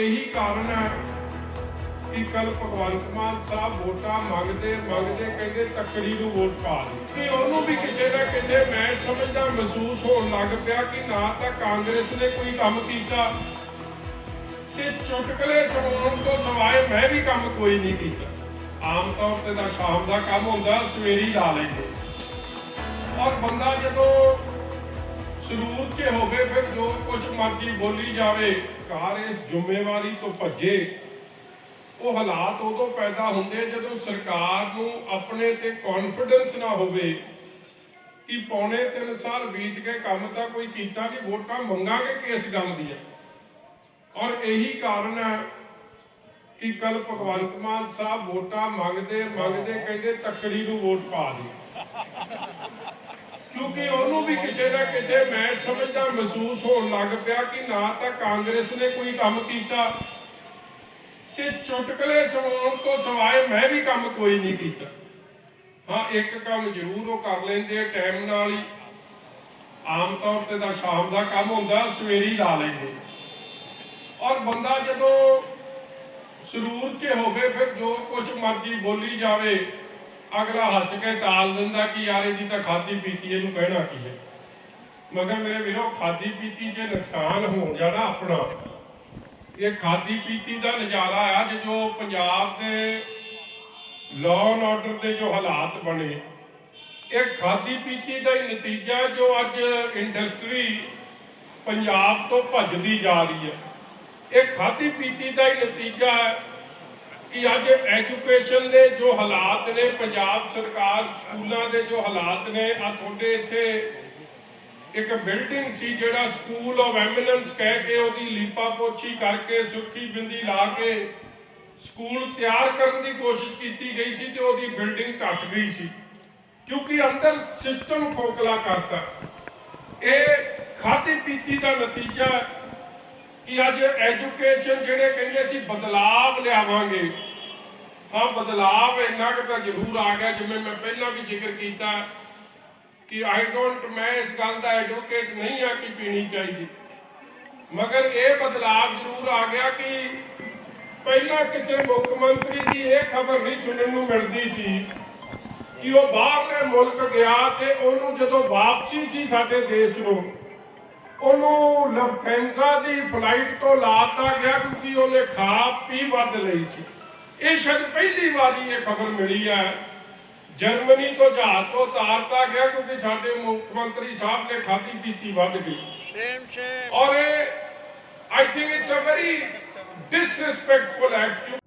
ਇਹੀ ਕਾਰਨ ਹੈ ਕਿ ਕੱਲ ਭਗਵੰਤ ਮਾਨ ਸਾਹਿਬ ਵੋਟਾਂ ਮੰਗਦੇ ਮੰਗਦੇ ਕਹਿੰਦੇ ਤੱਕੜੀ ਨੂੰ ਵੋਟ ਪਾ ਦੇ ਤੇ ਉਹਨੂੰ ਵੀ ਕਿਤੇ ਨਾ ਕਿਤੇ ਮੈਂ ਸਮਝਦਾ ਮਹਿਸੂਸ ਹੋਣ ਲੱਗ ਪਿਆ ਕਿ ਨਾ ਤਾਂ ਕਾਂਗਰਸ ਨੇ ਕੋਈ ਕੰਮ ਕੀਤਾ ਤੇ ਚੁਟਕਲੇ ਸੁਣਾਉਣ ਤੋਂ ਸਿਵਾਏ ਮੈਂ ਵੀ ਕੰਮ ਕੋਈ ਨਹੀਂ ਕੀਤਾ। ਆਮ ਤੌਰ ਤੇ ਤਾਂ ਸ਼ਾਮ ਦਾ ਕੰਮ ਹੁੰਦਾ, ਸਵੇਰੀ ਲਾ ਲੈਂਦੇ। ਔਰ ਬੰਦਾ ਜਦੋਂ ਸਰੂਰ 'ਚ ਹੋਵੇ, ਫਿਰ ਜੋ ਕੁਝ ਮਰਜ਼ੀ ਬੋਲੀ ਜਾਵੇ, ਕਾਰ ਇਸ ਜ਼ਿੰਮੇਵਾਰੀ ਤੋਂ ਭੱਜੇ। ਉਹ ਹਾਲਾਤ ਉਦੋਂ ਪੈਦਾ ਹੁੰਦੇ ਜਦੋਂ ਸਰਕਾਰ ਨੂੰ ਆਪਣੇ ਤੇ ਕੌਨਫੀਡੈਂਸ ਨਾ ਹੋਵੇ ਕਿ ਪੌਣੇ 3 ਸਾਲ ਬੀਤ ਕੇ ਕੰਮ ਤਾਂ ਕੋਈ ਕੀਤਾ ਨਹੀਂ, ਵੋਟਾਂ ਮੰਗਾਂਗੇ ਕਿਸ ਗੱਲ ਦੀਆਂ। ਔਰ ਇਹੀ ਕਾਰਨ ਹੈ ਕਿ ਕੱਲ ਭਗਵੰਤ ਮਾਨ ਸਾਹਿਬ ਵੋਟਾਂ ਮੰਗਦੇ ਮੰਗਦੇ, ਕਹਿੰਦੇ ਤੱਕੜੀ ਨੂੰ ਵੋਟ ਪਾ ਦੇ। ਕਿਉਂਕਿ ਉਹਨੂੰ ਵੀ ਕਿਤੇ ਨਾ ਕਿਤੇ ਮੈਂ ਸਮਝਦਾ ਮਹਿਸੂਸ ਹੋਣ ਲੱਗ ਪਿਆ ਕਿ ਨਾ ਤਾਂ ਕਾਂਗਰਸ ਨੇ ਕੋਈ ਕੰਮ ਕੀਤਾ ਤੇ ਚੁਟਕਲੇ ਸੁਣਾਉਣ ਤੋਂ ਸਿਵਾਏ ਮੈਂ ਵੀ ਕੰਮ ਕੋਈ ਨਹੀਂ ਕੀਤਾ। ਹਾਂ, ਇੱਕ ਕੰਮ ਜ਼ਰੂਰ ਉਹ ਕਰ ਲੈਂਦੇ ਟਾਈਮ ਨਾਲ ਹੀ। ਆਮ ਤੌਰ ਤੇ ਤਾਂ ਸ਼ਾਮ ਦਾ ਕੰਮ ਹੁੰਦਾ, ਸਵੇਰੀ ਲਾ ਲੈਂਦੇ। ਔਰ ਬੰਦਾ ਜਦੋਂ ਸਰੂਰ 'ਚ ਹੋਵੇ, ਫਿਰ ਜੋ ਕੁਝ ਮਰਜ਼ੀ ਬੋਲੀ ਜਾਵੇ ਅਗਲਾ ਹੱਸ ਕੇ ਟਾਲ ਦਿੰਦਾ ਕਿ ਯਾਰ ਇਹਦੀ ਤਾਂ ਖਾਦੀ ਪੀਤੀ, ਇਹਨੂੰ ਕਹਿਣਾ ਕੀ ਹੈ? ਮਗਰ ਮੇਰੇ ਵੀਰੋ ਖਾਦੀ ਪੀਤੀ 'ਚ ਨੁਕਸਾਨ ਹੋ ਜਾਣਾ ਆਪਣਾ, ਇਹ ਖਾਦੀ ਪੀਤੀ ਦਾ ਨਜ਼ਾਰਾ ਆ ਅੱਜ ਜੋ ਪੰਜਾਬ ਦੇ ਲਾਅ ਆਰਡਰ ਦੇ ਜੋ ਹਾਲਾਤ ਬਣੇ, ਇਹ ਖਾਦੀ ਪੀਤੀ ਦਾ ਹੀ ਨਤੀਜਾ ਜੋ ਅੱਜ ਇੰਡਸਟਰੀ ਪੰਜਾਬ ਤੋਂ ਭੱਜਦੀ ਜਾ ਰਹੀ ਹੈ। ਇਹ ਖਾਦੀ ਪੀਤੀ ਦਾ ਹੀ ਨਤੀਜਾ ਹੈ ਕਿ ਅੱਜ ਐਜੂਕੇਸ਼ਨ ਦੇ ਜੋ ਹਾਲਾਤ ਨੇ, ਪੰਜਾਬ ਸਰਕਾਰ ਸਕੂਲਾਂ ਦੇ ਜੋ ਹਾਲਾਤ ਨੇ ਆ ਤੁਹਾਡੇ ਇੱਥੇ ਇੱਕ ਬਿਲਡਿੰਗ ਸੀ ਜਿਹੜਾ ਸਕੂਲ ਆਫ ਐਮੀਨੈਂਸ ਕਹਿ ਕੇ ਉਹਦੀ ਲੀਪਾ ਪੋਛੀ ਕਰਕੇ ਸੁਰਖੀ ਬਿੰਦੀ ਲਾ ਕੇ ਸਕੂਲ ਤਿਆਰ ਕਰਨ ਦੀ ਕੋਸ਼ਿਸ਼ ਕੀਤੀ ਗਈ ਸੀ ਤੇ ਉਹਦੀ ਬਿਲਡਿੰਗ ਟੱਟ ਗਈ ਸੀ। ਕਿਉਂਕਿ ਅੰਦਰ ਸਿਸਟਮ ਖੋਖਲਾ ਕਰਤਾ। ਇਹ ਖਾਦੀ ਪੀਤੀ ਦਾ ਨਤੀਜਾ ਕਿ ਅੱਜ ਐਜੂਕੇਸ਼ਨ ਜਿਹੜੇ ਕਹਿੰਦੇ ਸੀ ਬਦਲਾਵ ਲਿਆਵਾਂਗੇ। ਹਾਂ, ਬਦਲਾਵ ਇੰਨਾ ਕੁ ਤਾਂ ਜ਼ਰੂਰ ਆ ਗਿਆ, ਜਿਵੇਂ ਮੈਂ ਪਹਿਲਾਂ ਵੀ ਜ਼ਿਕਰ ਕੀਤਾ ਕਿ ਆਈ ਡੋਂਟ ਮੈਂ ਇਸ ਗੱਲ ਦਾ ਐਡਵੋਕੇਟ ਨਹੀਂ ਆ ਕਿ ਪੀਣੀ ਚਾਹੀਦੀ। ਮਗਰ ਇਹ ਬਦਲਾਵ ਜ਼ਰੂਰ ਆ ਗਿਆ ਕਿ ਪਹਿਲਾਂ ਕਿਸੇ ਮੁੱਖ ਮੰਤਰੀ ਦੀ ਇਹ ਖਬਰ ਨਹੀਂ ਸੁਣਨ ਨੂੰ ਮਿਲਦੀ ਸੀ ਕਿ ਉਹ ਬਾਹਰਲੇ ਮੁਲਕ ਗਿਆ ਤੇ ਉਹਨੂੰ ਜਦੋਂ ਵਾਪਸੀ ਸੀ ਸਾਡੇ ਦੇਸ਼ ਨੂੰ ਉਹਨੂੰ ਲਫਥੈਂਸਾ ਦੀ ਫਲਾਈਟ ਤੋਂ ਲਾਤਾ ਗਿਆ ਕਿਉਂਕਿ ਉਹਨੇ ਖਾ ਪੀ ਵੱਧ ਲਈ ਸੀ। ਇਹ ਸ਼ਾਇਦ ਪਹਿਲੀ ਵਾਰੀ ਇਹ ਖਬਰ ਮਿਲੀ ਹੈ। ਜਰਮਨੀ ਤੋਂ ਜਹਾਜ਼ ਤੋਂ ਉਤਾਰਤਾ ਗਿਆ ਕਿਉਂਕਿ ਸਾਡੇ ਮੁੱਖ ਮੰਤਰੀ ਸਾਹਿਬ ਨੇ ਖਾਦੀ ਪੀਤੀ ਵੱਧ ਗਈ। Shame, shame. ਔਰ ਇਹ I think it's a very disrespectful act